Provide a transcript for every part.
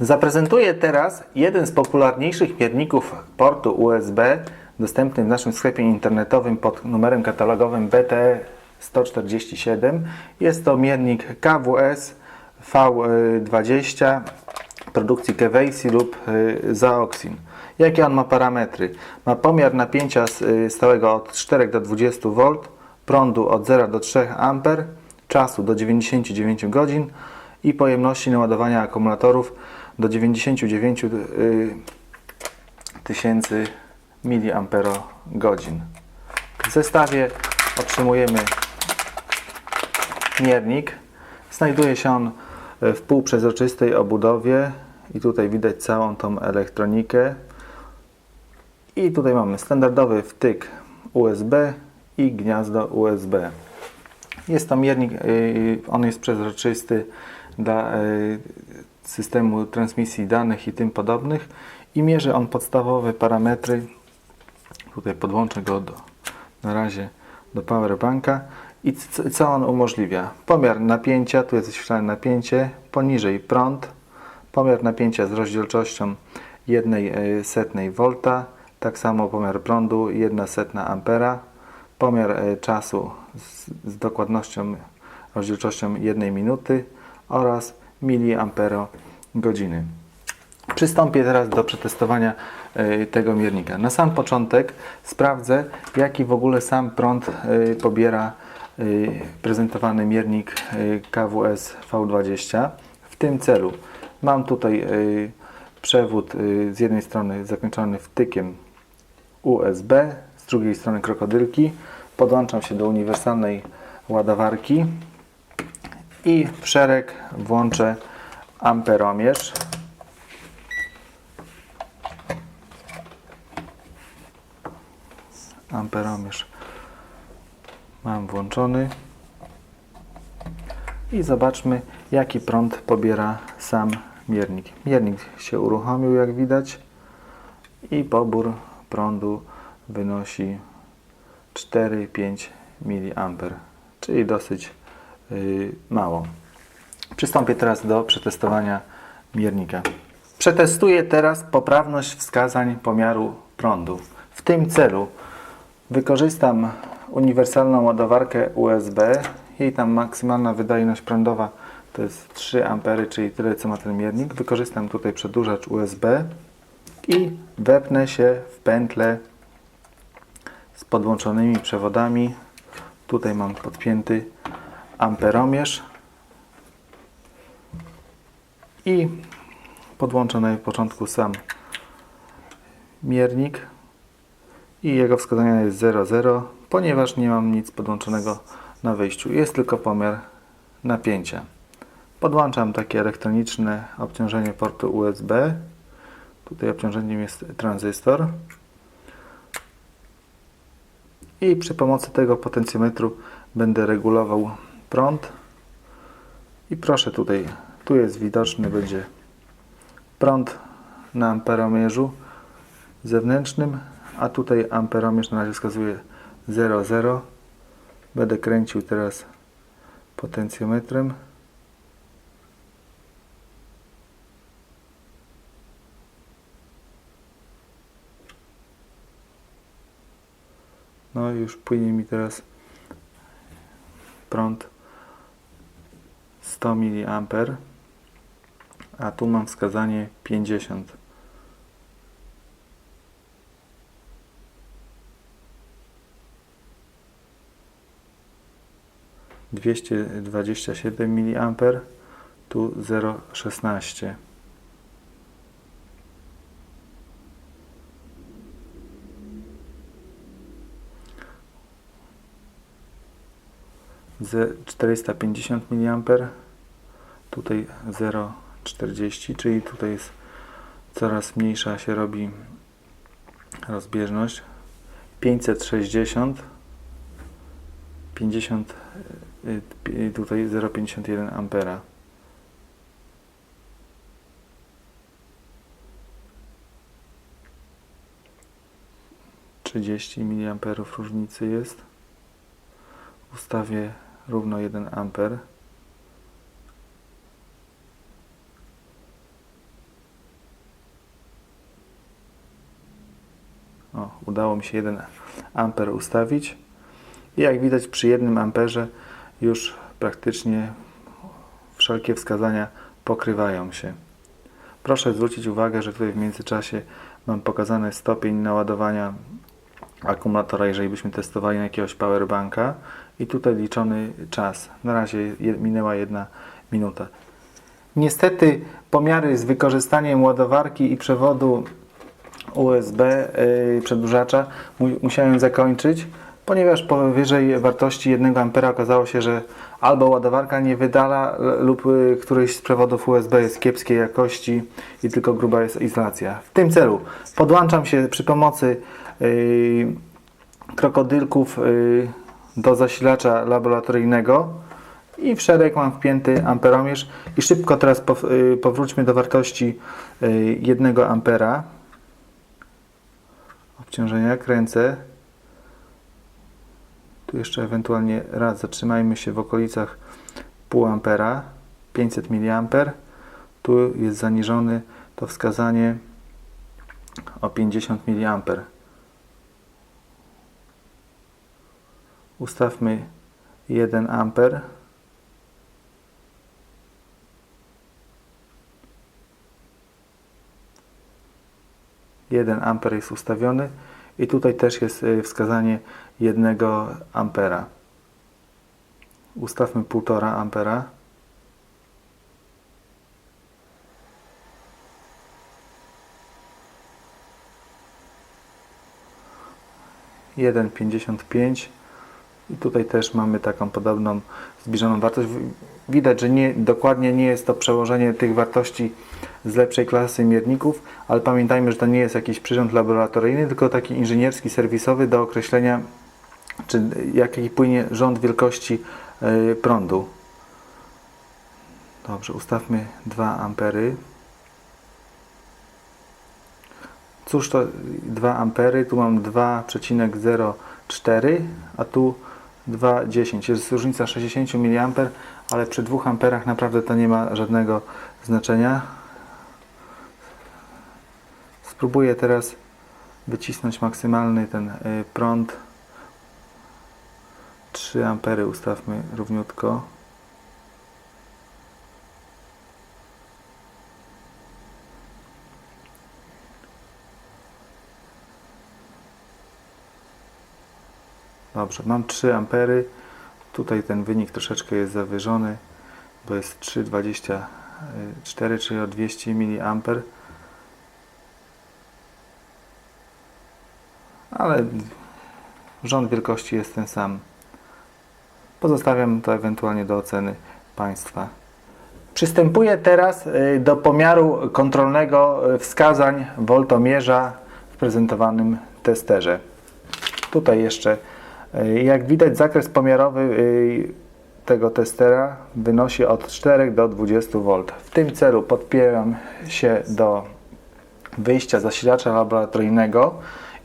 Zaprezentuję teraz jeden z popularniejszych mierników portu USB dostępny w naszym sklepie internetowym pod numerem katalogowym BT 147. Jest to miernik KWS V20 produkcji Kevesi lub y, Zaoxin. Jakie on ma parametry? Ma pomiar napięcia y, stałego od 4 do 20 V, prądu od 0 do 3 A, czasu do 99 godzin i pojemności naładowania akumulatorów do 99 y, tysięcy mAh. W zestawie otrzymujemy miernik. Znajduje się on w półprzezroczystej obudowie i tutaj widać całą tą elektronikę. I tutaj mamy standardowy wtyk USB i gniazdo USB. Jest to miernik, yy, on jest przezroczysty dla systemu transmisji danych i tym podobnych i mierzy on podstawowe parametry. Tutaj podłączę go do, na razie do powerbanka i co on umożliwia? Pomiar napięcia, tu jest wyświetlane napięcie, poniżej prąd, pomiar napięcia z rozdzielczością 1 setnej V, tak samo pomiar prądu 1 setna ampera, pomiar e, czasu z, z dokładnością, rozdzielczością 1 minuty oraz godziny. Przystąpię teraz do przetestowania e, tego miernika. Na sam początek sprawdzę, jaki w ogóle sam prąd e, pobiera e, prezentowany miernik KWS V20. W tym celu mam tutaj przewód z jednej strony zakończony wtykiem USB, z drugiej strony krokodylki. Podłączam się do uniwersalnej ładowarki i w szereg włączę amperomierz. amperomierz mam włączony i zobaczmy jaki prąd pobiera sam miernik. Miernik się uruchomił jak widać i pobór prądu wynosi 4-5 mA, czyli dosyć mało. Przystąpię teraz do przetestowania miernika. Przetestuję teraz poprawność wskazań pomiaru prądu. W tym celu wykorzystam uniwersalną ładowarkę USB. Jej tam maksymalna wydajność prądowa to jest 3 A, czyli tyle co ma ten miernik. Wykorzystam tutaj przedłużacz USB i wepnę się w pętlę z podłączonymi przewodami. Tutaj mam podpięty amperomierz i podłączę na początku sam miernik i jego wskazania jest 00, ponieważ nie mam nic podłączonego na wyjściu. Jest tylko pomiar napięcia. Podłączam takie elektroniczne obciążenie portu USB. Tutaj obciążeniem jest tranzystor. I przy pomocy tego potencjometru będę regulował prąd. I proszę tutaj, tu jest widoczny będzie prąd na amperomierzu zewnętrznym, a tutaj amperomierz na razie wskazuje 0,0. Będę kręcił teraz potencjometrem. No już płynie mi teraz prąd 100 mA, a tu mam wskazanie 50. Dwieście dwadzieścia siedem mA, tu 0,16. Z 450 mA, tutaj 0,40, czyli tutaj jest coraz mniejsza się robi rozbieżność. 560, 50, y, y, tutaj 0,51 ampera. Trzydzieści mA różnicy jest. Ustawię równo 1 amper. O, udało mi się 1 amper ustawić. I jak widać przy 1 amperze już praktycznie wszelkie wskazania pokrywają się. Proszę zwrócić uwagę, że tutaj w międzyczasie mam pokazany stopień naładowania akumulatora, jeżeli byśmy testowali na jakiegoś powerbanka i tutaj liczony czas. Na razie minęła jedna minuta. Niestety pomiary z wykorzystaniem ładowarki i przewodu USB yy, przedłużacza mu- musiałem zakończyć, ponieważ powyżej wartości 1 A okazało się, że albo ładowarka nie wydala lub y, któryś z przewodów USB jest kiepskiej jakości i tylko gruba jest izolacja. W tym celu podłączam się przy pomocy yy, krokodylków yy, do zasilacza laboratoryjnego. I w szereg mam wpięty amperomierz. I szybko teraz yy, powróćmy do wartości yy, 1 ampera. Obciążenia kręcę. Tu jeszcze ewentualnie raz zatrzymajmy się w okolicach pół ampera. 500 mA tu jest zaniżony to wskazanie o 50 mA ustawmy 1 amper Jeden amper jest ustawiony i tutaj też jest y, wskazanie 1 ampera. Ustawmy 1,5 ampera. Jeden pięćdziesiąt pięć i tutaj też mamy taką podobną zbliżoną wartość. Widać, że nie, dokładnie nie jest to przełożenie tych wartości z lepszej klasy mierników, ale pamiętajmy, że to nie jest jakiś przyrząd laboratoryjny, tylko taki inżynierski, serwisowy do określenia, czy jaki płynie rząd wielkości y, prądu. Dobrze, ustawmy 2 ampery. Cóż to 2 ampery? Tu mam 2,04, a tu 2,10. Jest różnica 60 mA, ale przy 2 amperach naprawdę to nie ma żadnego znaczenia. Spróbuję teraz wycisnąć maksymalny ten y, prąd. 3 ampery ustawmy równiutko. Dobrze, mam 3 ampery. Tutaj ten wynik troszeczkę jest zawyżony, bo jest 3,24, czyli o 200 mA. Ale rząd wielkości jest ten sam. Pozostawiam to ewentualnie do oceny Państwa. Przystępuję teraz y, do pomiaru kontrolnego y, wskazań woltomierza w prezentowanym testerze. Tutaj jeszcze, jak widać, zakres pomiarowy y, tego testera wynosi od 4 do 20 V. W tym celu podpieram się do wyjścia zasilacza laboratoryjnego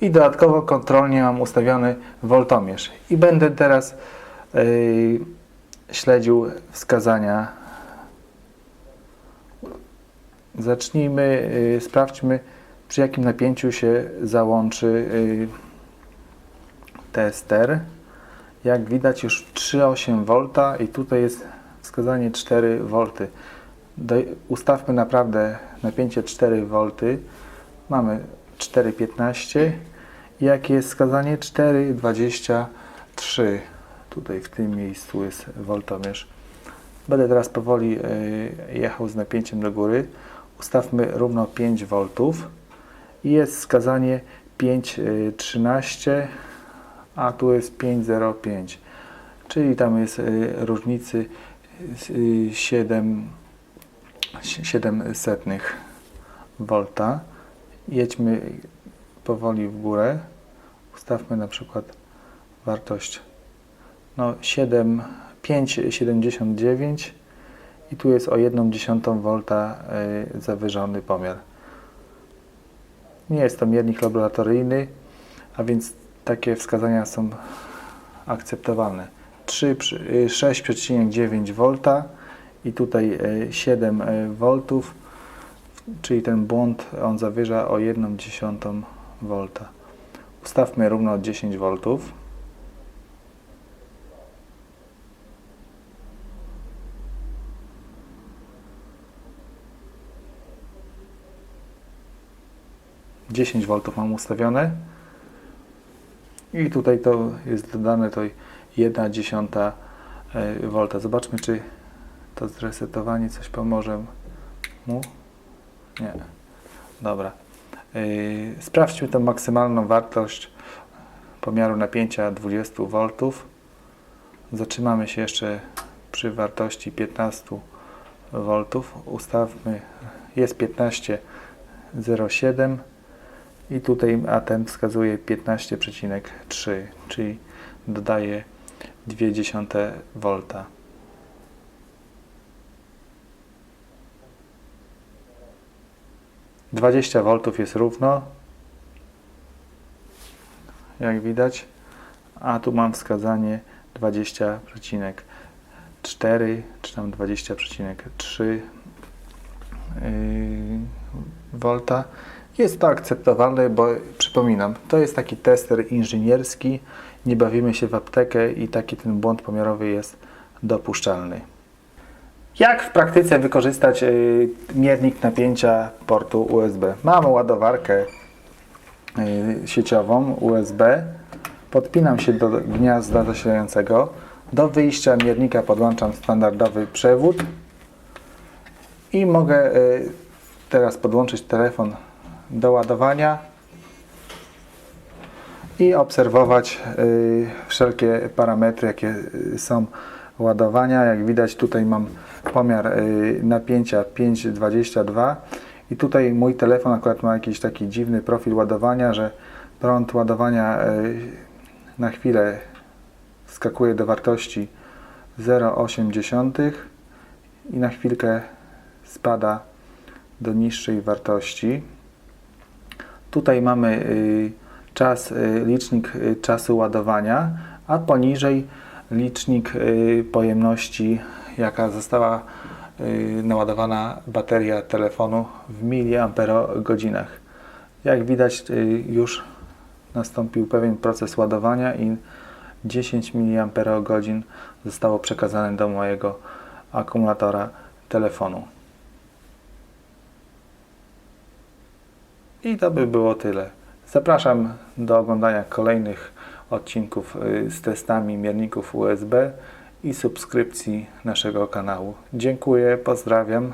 i dodatkowo kontrolnie mam ustawiony woltomierz. I będę teraz y, śledził wskazania. Zacznijmy, y, sprawdźmy przy jakim napięciu się załączy y, tester. Jak widać już 3,8 V i tutaj jest wskazanie 4 V. Ustawmy naprawdę napięcie 4 V. Mamy 4,15 i jakie jest wskazanie 4,23. Tutaj w tym miejscu jest woltomierz. Będę teraz powoli y, jechał z napięciem do góry. Ustawmy równo 5 V i jest wskazanie 5,13 a tu jest 5,05 czyli tam jest y, różnicy y, 7 7 setnych volta. Jedźmy powoli w górę. Ustawmy na przykład wartość no 7 5,79 i tu jest o 1,1 volta y, zawyżony pomiar. Nie jest to miernik laboratoryjny a więc takie wskazania są akceptowalne. 3 przy- y, 6,9 V i tutaj y, 7 V, czyli ten błąd on zawyża o 1,1 V. Ustawmy równo 10 V. Dziesięć V mam ustawione i tutaj to jest dodane to 1 dziesiąta e, V. Zobaczmy, czy to zresetowanie coś pomoże mu. Nie. Dobra. Yy, Sprawdźmy tą maksymalną wartość pomiaru napięcia 20 V. Zatrzymamy się jeszcze przy wartości 15 V. Ustawmy, jest 15,07 i tutaj a ten wskazuje 15,3, czyli dodaje 0,2 V. Dwadzieścia V jest równo, jak widać, a tu mam wskazanie 20,4 czy tam 20,3 yy, volta. Jest to akceptowalne, bo przypominam, to jest taki tester inżynierski, nie bawimy się w aptekę i taki ten błąd pomiarowy jest dopuszczalny. Jak w praktyce wykorzystać y, miernik napięcia portu USB? Mamy ładowarkę y, sieciową USB. Podpinam się do gniazda zasilającego. Do wyjścia miernika podłączam standardowy przewód i mogę y, teraz podłączyć telefon do ładowania i obserwować y, wszelkie parametry, jakie y, są ładowania. Jak widać tutaj mam pomiar y, napięcia 5,22 i tutaj mój telefon akurat ma jakiś taki dziwny profil ładowania, że prąd ładowania na chwilę skakuje do wartości 0,8 i na chwilkę spada do niższej wartości. Tutaj mamy y, czas, y, licznik y, czasu ładowania, a poniżej licznik pojemności, jaka została naładowana bateria telefonu w miliamperogodzinach. Jak widać, już nastąpił pewien proces ładowania i 10 mAh zostało przekazane do mojego akumulatora telefonu. I to by było tyle. Zapraszam do oglądania kolejnych odcinków y, z testami mierników USB i subskrypcji naszego kanału. Dziękuję, pozdrawiam.